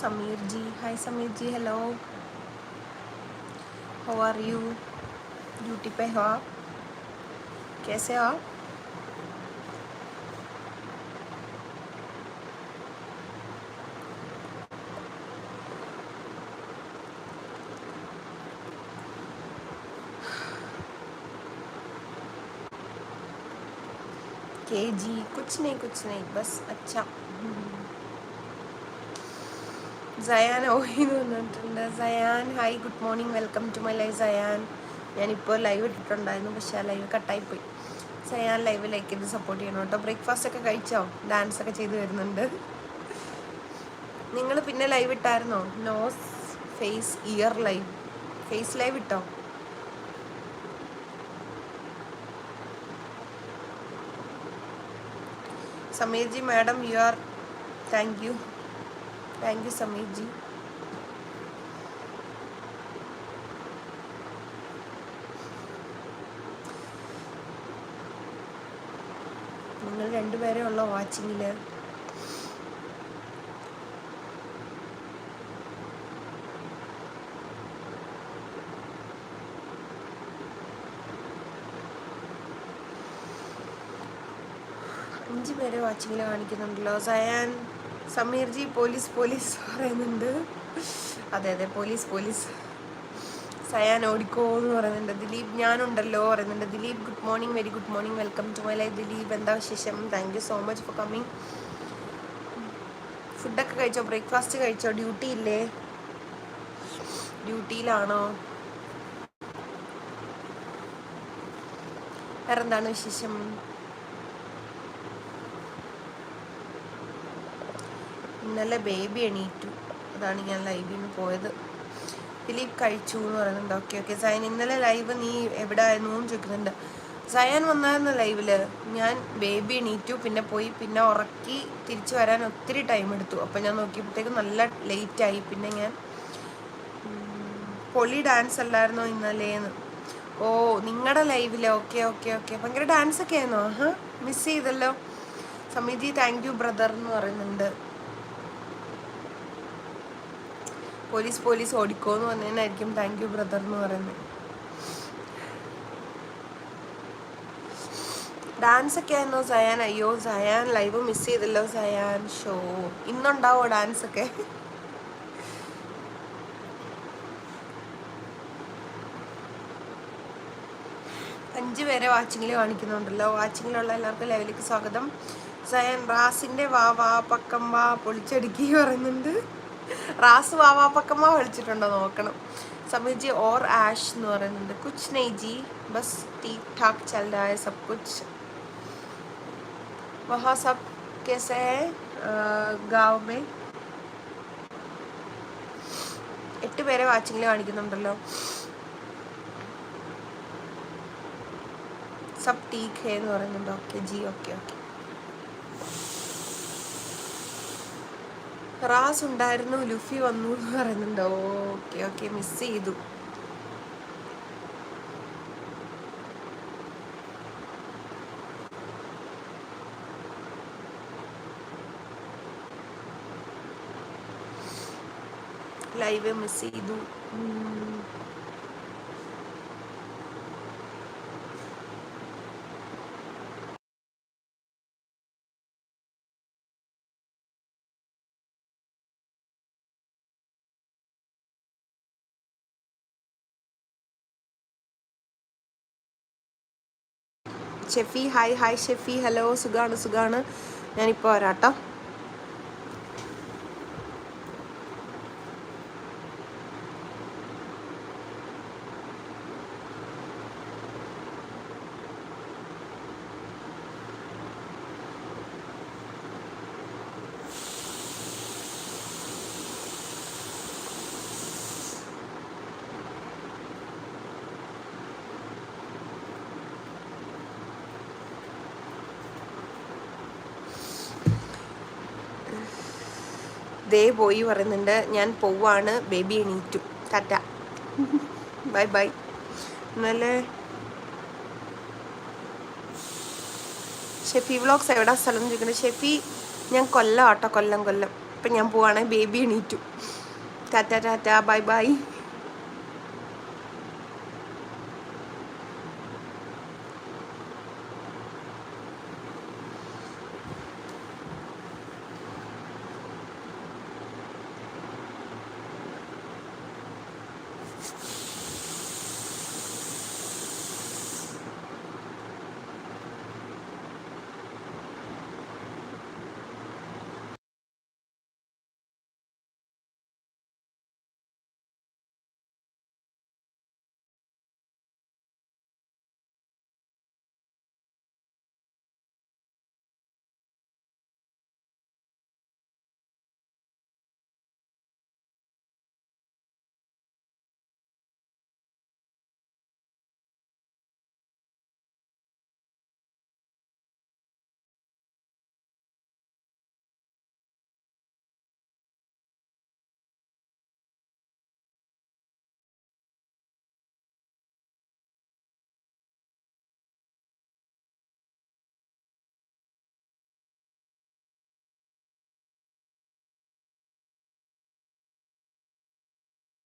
Sameer ji. Hi Sameer ji hello how are you duty पे हो आप? कैसे हो आप? के जी कुछ नहीं कुछ नहीं. बस अच्छा. സയാൻ ഓഹി എന്ന് പറഞ്ഞിട്ടുണ്ട് Sayan hi good morning welcome to my live Sayan ഞാനിപ്പോൾ ലൈവ് ഇട്ടിട്ടുണ്ടായിരുന്നു പക്ഷേ ആ ലൈവ് കട്ടായിപ്പോയി സയാൻ ലൈവ് ലൈക്ക് ചെയ്ത് സപ്പോർട്ട് ചെയ്യണം കേട്ടോ. ബ്രേക്ക്ഫാസ്റ്റ് ഒക്കെ കഴിച്ചോ? ഡാൻസ് ഒക്കെ ചെയ്ത് വരുന്നുണ്ട്. നിങ്ങൾ പിന്നെ live ഇട്ടായിരുന്നോ? Nose face ear live face live ഇട്ടോ? Sameer ji madam you are thank you thank you Sameer ji നിങ്ങൾ രണ്ടുപേരെ ഉള്ള വാച്ചിങ്ങിൽ അഞ്ച് പേരെ വാച്ചിങ്ങിൽ കാണിക്കുന്നുണ്ടല്ലോ. സയാൻ സമീർ ജി പോലീസ് പോലീസ് പറയുന്നുണ്ട്. അതെ അതെ പോലീസ് പോലീസ്. സയാൻ ഓടിക്കോ എന്ന് പറയുന്നുണ്ട്. ദിലീപ് ഞാനുണ്ടല്ലോ പറയുന്നുണ്ട്. Dileep good morning very good morning welcome to my life Dileep. എന്താ വിശേഷം? Thank you so much for coming ഫുഡൊക്കെ കഴിച്ചോ? ബ്രേക്ക്ഫാസ്റ്റ് കഴിച്ചോ? ഡ്യൂട്ടി ഇല്ലേ? ഡ്യൂട്ടിയിലാണോ വേറെന്താണ് വിശേഷം? ഇന്നലെ ബേബി എണീറ്റു. അതാണ് ഞാൻ ലൈവിൽ നിന്ന് പോയത്. ദിലീപ് കഴിച്ചു എന്ന് പറയുന്നുണ്ട്. ഓക്കെ ഓക്കെ സയൻ ഇന്നലെ ലൈവ് നീ എവിടെ ആയിരുന്നു എന്ന് ചോദിക്കുന്നുണ്ട്. സയൻ വന്നായിരുന്നു ലൈവിൽ ഞാൻ ബേബി എണീറ്റു. പിന്നെ പോയി പിന്നെ ഉറക്കി തിരിച്ചു വരാൻ ഒത്തിരി ടൈം എടുത്തു. അപ്പം ഞാൻ നോക്കിയപ്പോഴത്തേക്കും നല്ല ലേറ്റായി പിന്നെ ഞാൻ പൊളി ഡാൻസ് അല്ലായിരുന്നോ ഇന്നലേന്ന് ഓ നിങ്ങളുടെ ലൈവിൽ ഓക്കെ ഓക്കെ ഓക്കെ ഭയങ്കര ഡാൻസ് ഒക്കെ ആയിരുന്നോ? മിസ് ചെയ്തല്ലോ. സമിതി താങ്ക് യു ബ്രദർ എന്ന് പറയുന്നുണ്ട്. പോലീസ് പോലീസ് ഓടിക്കോ എന്ന് പറഞ്ഞതിനായിരിക്കും താങ്ക് യു ബ്രദർ എന്ന് പറയുന്നത്. ഡാൻസ് ഒക്കെ ആയിരുന്നോ സയാൻ? അയ്യോ സയാൻ ലൈവ് മിസ് ചെയ്തല്ലോ സയാൻ. ഷോ ഇന്നുണ്ടാവോ ഡാൻസ് ഒക്കെ? അഞ്ച് പേരെ വാച്ചിങ്ങിൽ കാണിക്കുന്നുണ്ടല്ലോ. വാച്ചിങ്ങിലുള്ള എല്ലാവർക്കും ലെവലിലേക്ക് സ്വാഗതം. സയൻ റാസിന്റെ വാ വാ പക്കം വാ പൊളിച്ചടുക്കി പറയുന്നുണ്ട്. റാസ് വാ വാ പക്കം വാ വിളിച്ചിട്ടുണ്ടോ നോക്കണം സമീർ ജി ഓർ ആഷ് എന്ന് പറയുന്നുണ്ട് കുച്ച് നെയ് ജി ബസ് ठीक ठाक चल रहा है सब कुछ वहाँ सब कैसे है गाँव में എട്ട് പേരെ വാച്ചിങ്ങിൽ കാണിക്കുന്നുണ്ടല്ലോ സബ് ടീക്ക് ഹേ എന്ന് പറയുന്നുണ്ട് okay ji okay okay Raz ഉണ്ടായിരുന്നു ലുഫി വന്നു എന്ന് പറയുന്നുണ്ട്. ഓക്കെ ഓക്കെ മിസ് ചെയ്തു. ലൈവ് മിസ് ചെയ്തു. Shefi hi hi Shefi. Hello സുഖമാണ് സുഖമാണ് ഞാനിപ്പോൾ വരാട്ടോ. ദേ പോയി പറയുന്നുണ്ട് ഞാൻ പോവാണ് ബേബി എണീറ്റു. ടാറ്റ. Bye bye. ഇന്നലെ ഷെഫി വ്ളോഗ്സ് എവിടാ സ്ഥലം ചോദിക്കുന്നത് ഷെഫി ഞാൻ കൊല്ലം ആട്ടോ കൊല്ലം കൊല്ലം. ഇപ്പം ഞാൻ പോവാണെങ്കിൽ ബേബി എണീറ്റു. Tata tata bye bye.